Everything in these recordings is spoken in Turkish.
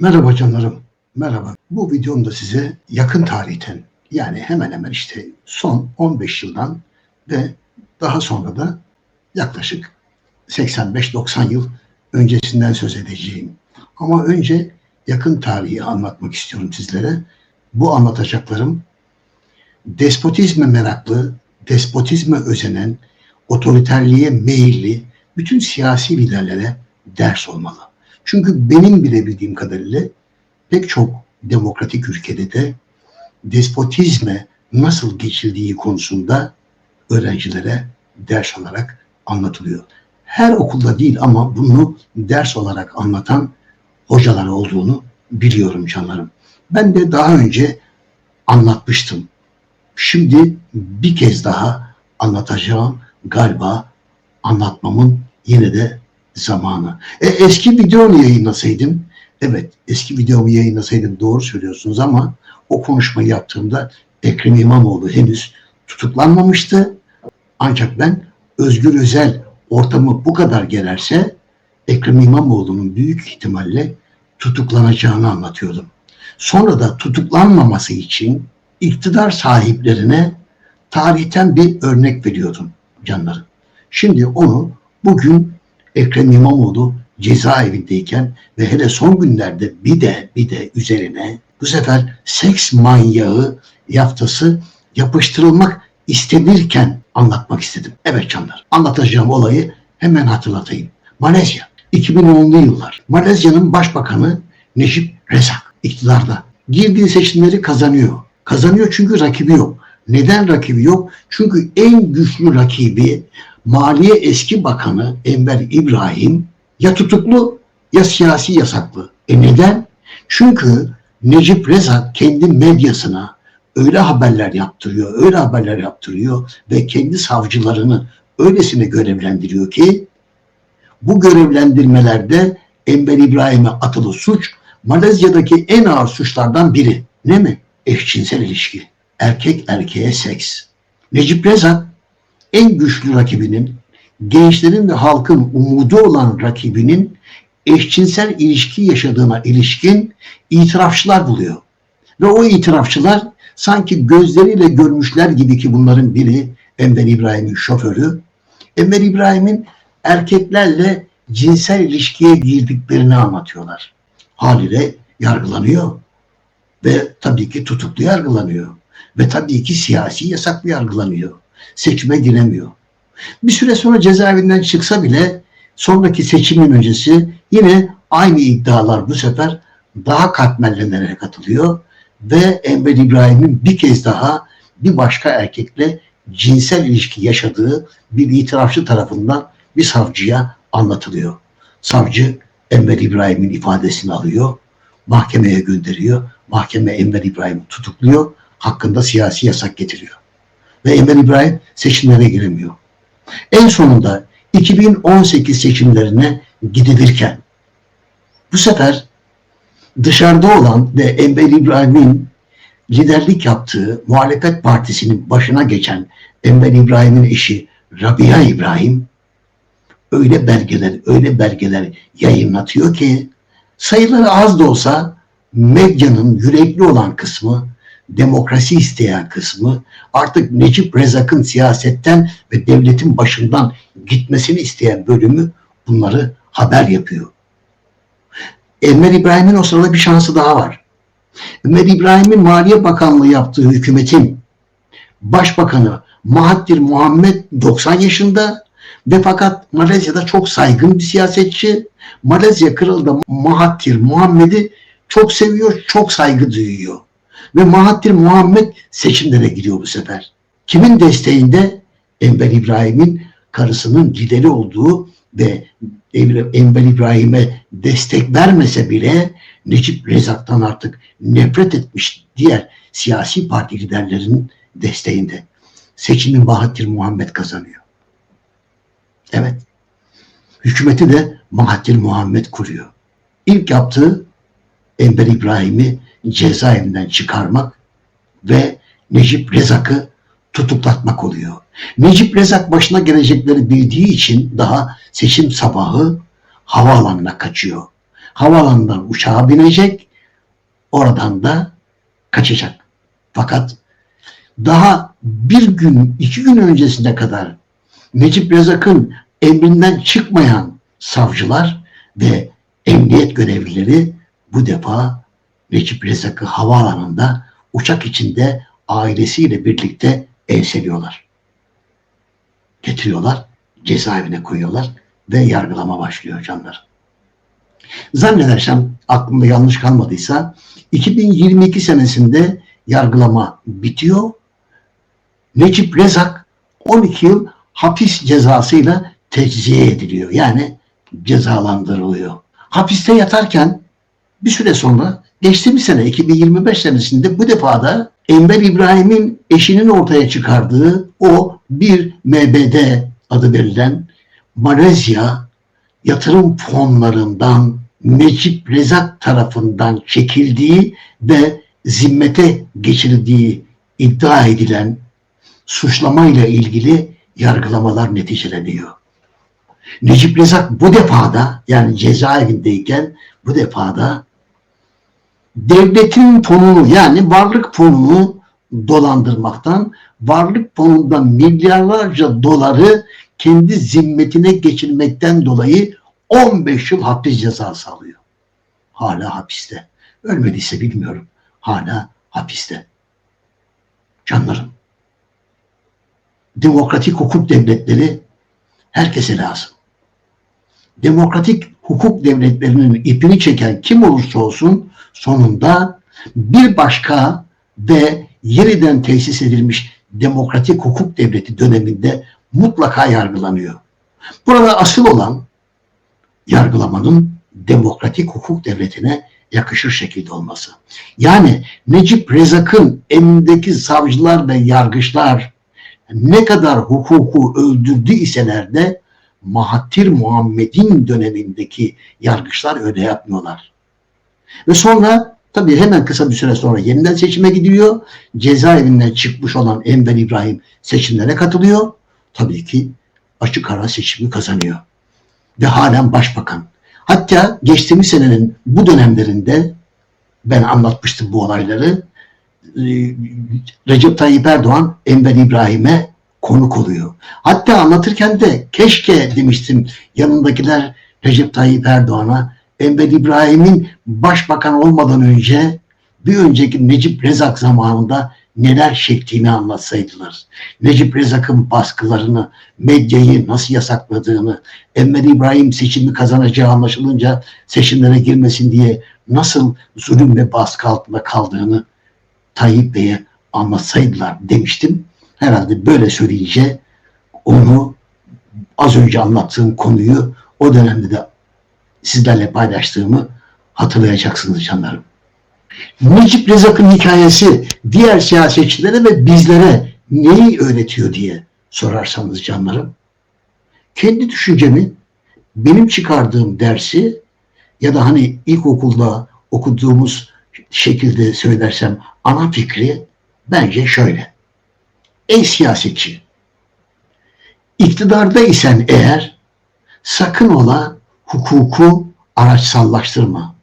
Merhaba canlarım, merhaba. Bu videomda size yakın tarihten yani hemen hemen işte son 15 yıldan ve daha sonra da yaklaşık 85-90 yıl öncesinden söz edeceğim. Ama önce yakın tarihi anlatmak istiyorum sizlere. Bu anlatacaklarım despotizme meraklı, despotizme özenen, otoriterliğe meyilli bütün siyasi liderlere ders olmalı. Çünkü benim bile bildiğim kadarıyla pek çok demokratik ülkede de despotizme nasıl geçildiği konusunda öğrencilere ders olarak anlatılıyor. Her okulda değil ama bunu ders olarak anlatan hocalar olduğunu biliyorum canlarım. Ben de daha önce anlatmıştım. Şimdi bir kez daha anlatacağım galiba anlatmamın yine de zamanı. E, eski videomu yayınlasaydım, evet eski videomu yayınlasaydım doğru söylüyorsunuz ama o konuşmayı yaptığımda Ekrem İmamoğlu henüz tutuklanmamıştı. Ancak ben Özgür Özel ortamı bu kadar gererse Ekrem İmamoğlu'nun büyük ihtimalle tutuklanacağını anlatıyordum. Sonra da tutuklanmaması için iktidar sahiplerine tarihten bir örnek veriyordum canlarım. Şimdi onu bugün Ekrem İmamoğlu cezaevindeyken ve hele son günlerde bir de bir de üzerine bu sefer seks manyağı yaftası yapıştırılmak istenirken anlatmak istedim. Evet canlar anlatacağım olayı hemen hatırlatayım. Malezya 2010'lu yıllar. Malezya'nın başbakanı Necip Rezak iktidarda. Girdiği seçimleri kazanıyor. Kazanıyor çünkü rakibi yok. Neden rakibi yok? Çünkü en güçlü rakibi Maliye Eski Bakanı Enver İbrahim ya tutuklu ya siyasi yasaklı. E neden? Çünkü Necip Rezak kendi medyasına öyle haberler yaptırıyor, öyle haberler yaptırıyor ve kendi savcılarını öylesine görevlendiriyor ki bu görevlendirmelerde Enver İbrahim'e atılı suç Malezya'daki en ağır suçlardan biri. Ne mi? Eşcinsel ilişki. Erkek erkeğe seks. Necip Rezak en güçlü rakibinin, gençlerin ve halkın umudu olan rakibinin eşcinsel ilişki yaşadığına ilişkin itirafçılar buluyor. Ve o itirafçılar sanki gözleriyle görmüşler gibi ki bunların biri Enver İbrahim'in şoförü. Enver İbrahim'in erkeklerle cinsel ilişkiye girdiklerini anlatıyorlar. Haliyle yargılanıyor ve tabii ki tutuklu yargılanıyor ve tabii ki siyasi yasaklı yargılanıyor. Seçime giremiyor. Bir süre sonra cezaevinden çıksa bile sonraki seçimin öncesi yine aynı iddialar bu sefer daha katmerlenerek atılıyor ve Enver İbrahim'in bir kez daha bir başka erkekle cinsel ilişki yaşadığı bir itirafçı tarafından bir savcıya anlatılıyor. Savcı Enver İbrahim'in ifadesini alıyor, mahkemeye gönderiyor. Mahkeme Enver İbrahim'i tutukluyor, hakkında siyasi yasak getiriyor. Ve Enver İbrahim seçimlere giremiyor. En sonunda 2018 seçimlerine gidilirken bu sefer dışarıda olan ve Enver İbrahim'in liderlik yaptığı muhalefet partisinin başına geçen Enver İbrahim'in eşi Rabia İbrahim öyle belgeler, öyle belgeler yayınlatıyor ki sayıları az da olsa medyanın yürekli olan kısmı, demokrasi isteyen kısmı artık Necip Rezak'ın siyasetten ve devletin başından gitmesini isteyen bölümü bunları haber yapıyor. Enver İbrahim'in o sırada bir şansı daha var. Enver İbrahim'in Maliye Bakanlığı yaptığı hükümetin başbakanı Mahathir Muhammed 90 yaşında ve fakat Malezya'da çok saygın bir siyasetçi. Malezya kralı da Mahathir Muhammed'i çok seviyor, çok saygı duyuyor. Ve Mahathir Muhammed seçimlere giriyor bu sefer. Kimin desteğinde? Enver İbrahim'in karısının lideri olduğu ve Enver İbrahim'e destek vermese bile Necip Rezak'tan artık nefret etmiş diğer siyasi parti liderlerinin desteğinde. Seçimi Mahathir Muhammed kazanıyor. Evet. Hükümeti de Mahathir Muhammed kuruyor. İlk yaptığı Enver İbrahim'i cezaevinden çıkarmak ve Necip Rezak'ı tutuklatmak oluyor. Necip Rezak başına gelecekleri bildiği için daha seçim sabahı havaalanına kaçıyor. Havaalanından uçağa binecek. Oradan da kaçacak. Fakat daha bir gün, iki gün öncesine kadar Necip Rezak'ın emrinden çıkmayan savcılar ve emniyet görevlileri bu defa Necip Rezak'ı havaalanında uçak içinde ailesiyle birlikte enseliyorlar. Getiriyorlar, cezaevine koyuyorlar ve yargılama başlıyor canlar. Zannedersem aklımda yanlış kalmadıysa 2022 senesinde yargılama bitiyor. Necip Rezak 12 yıl hapis cezasıyla tecziye ediliyor. Yani cezalandırılıyor. Hapiste yatarken bir süre sonra geçtiğimiz sene 2025 senesinde bu defa da Enver İbrahim'in eşinin ortaya çıkardığı o bir MBD adı verilen Malezya yatırım fonlarından Necip Rezak tarafından çekildiği ve zimmete geçirildiği iddia edilen suçlamayla ilgili yargılamalar neticeleniyor. Necip Rezak bu defada yani cezaevindeyken bu defada devletin fonunu yani varlık fonunu dolandırmaktan varlık fonundan milyarlarca doları kendi zimmetine geçirmekten dolayı 15 yıl hapis cezası alıyor. Hala hapiste. Ölmediyse bilmiyorum. Hala hapiste. Canlarım. Demokratik hukuk devletleri herkese lazım. Demokratik hukuk devletlerinin ipini çeken kim olursa olsun sonunda bir başka ve yeniden tesis edilmiş demokratik hukuk devleti döneminde mutlaka yargılanıyor. Burada asıl olan yargılamanın demokratik hukuk devletine yakışır şekilde olması. Yani Necip Rezak'ın elindeki savcılar ve yargıçlar ne kadar hukuku öldürdü iseler de Mahatir Muhammed'in dönemindeki yargıçlar öyle yapmıyorlar. Ve sonra tabii hemen kısa bir süre sonra yeniden seçime gidiyor. Cezaevinden çıkmış olan Enver İbrahim seçimlere katılıyor. Tabii ki açık ara seçimi kazanıyor. Ve halen başbakan. Hatta geçtiğimiz senenin bu dönemlerinde ben anlatmıştım bu olayları. Recep Tayyip Erdoğan Enver İbrahim'e konuk oluyor. Hatta anlatırken de keşke demiştim yanındakiler Recep Tayyip Erdoğan'a Enver İbrahim'in başbakan olmadan önce bir önceki Necip Rezak zamanında neler çektiğini anlatsaydılar. Necip Rezak'ın baskılarını, medyayı nasıl yasakladığını, Enver İbrahim seçimi kazanacağı anlaşılınca seçimlere girmesin diye nasıl zulüm ve baskı altında kaldığını Tayyip Bey'e anlatsaydılar demiştim. Herhalde böyle söyleyince onu az önce anlattığım konuyu o dönemde de sizlerle paylaştığımı hatırlayacaksınız canlarım. Necip Rezak'ın hikayesi diğer siyasetçilere ve bizlere neyi öğretiyor diye sorarsanız canlarım. Kendi düşüncemi, benim çıkardığım dersi ya da hani ilkokulda okuduğumuz şekilde söylersem ana fikri bence şöyle. Ey siyasetçi, iktidarda isen eğer sakın ola hukuku araçsallaştırma.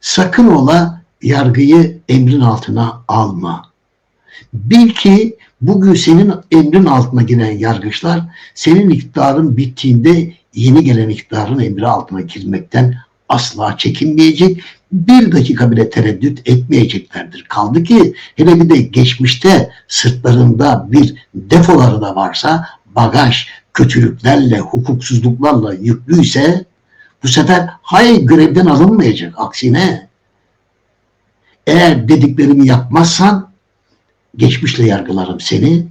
Sakın ola yargıyı emrin altına alma. Bil ki bugün senin emrin altına giren yargıçlar senin iktidarın bittiğinde yeni gelen iktidarın emri altına girmekten asla çekinmeyecek. Bir dakika bile tereddüt etmeyeceklerdir. Kaldı ki hele bir de geçmişte sırtlarında bir defoları da varsa bagaj kötülüklerle, hukuksuzluklarla yüklüyse bu sefer hay görevden alınmayacak. Aksine eğer dediklerimi yapmazsan geçmişle yargılarım seni.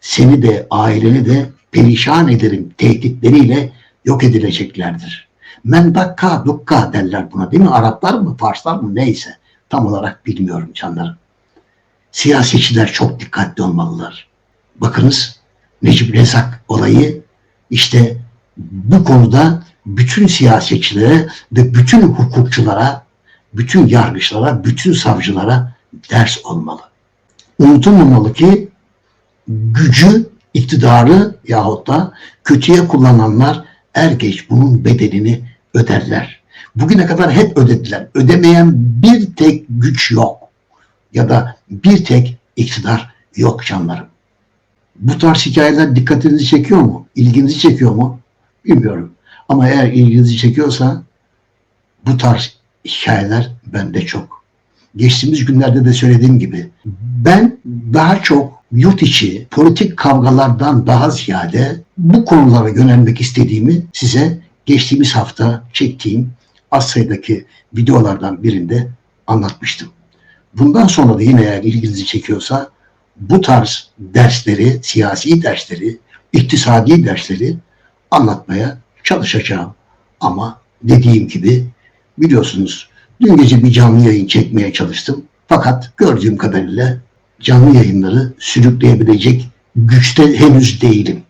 Seni de aileni de perişan ederim tehditleriyle yok edileceklerdir. Men dakka dukka derler buna değil mi? Araplar mı, Farslar mı neyse. Tam olarak bilmiyorum canlarım. Siyasetçiler çok dikkatli olmalılar. Bakınız Necip Rezak olayı işte bu konuda bütün siyasetçilere ve bütün hukukçulara, bütün yargıçlara, bütün savcılara ders olmalı. Unutulmamalı ki gücü, iktidarı yahut da kötüye kullananlar er geç bunun bedelini öderler. Bugüne kadar hep ödediler. Ödemeyen bir tek güç yok. Ya da bir tek iktidar yok canlarım. Bu tarz hikayeler dikkatinizi çekiyor mu? İlginizi çekiyor mu? Bilmiyorum. Ama eğer ilginizi çekiyorsa bu tarz hikayeler bende çok. Geçtiğimiz günlerde de söylediğim gibi ben daha çok yurt içi politik kavgalardan daha ziyade bu konulara yönelmek istediğimi size geçtiğimiz hafta çektiğim az sayıdaki videolardan birinde anlatmıştım. Bundan sonra da yine eğer ilginizi çekiyorsa bu tarz dersleri, siyasi dersleri, iktisadi dersleri anlatmaya çalışacağım. Ama dediğim gibi biliyorsunuz dün gece bir canlı yayın çekmeye çalıştım. Fakat gördüğüm kadarıyla canlı yayınları sürükleyebilecek güçte henüz değilim.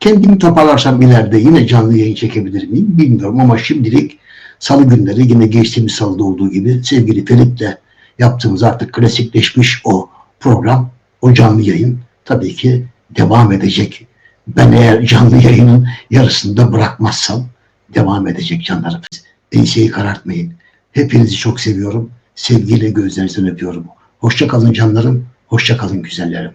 Kendimi toparlarsam ileride yine canlı yayın çekebilir miyim bilmiyorum ama şimdilik salı günleri yine geçtiğimiz salıda olduğu gibi sevgili Ferit'le yaptığımız artık klasikleşmiş o program, o canlı yayın tabii ki devam edecek. Ben eğer canlı yayının yarısında bırakmazsam devam edecek canlarım. Enseyi karartmayın. Hepinizi çok seviyorum. Sevgiyle gözlerinizden öpüyorum. Hoşça kalın canlarım. Hoşça kalın güzellerim.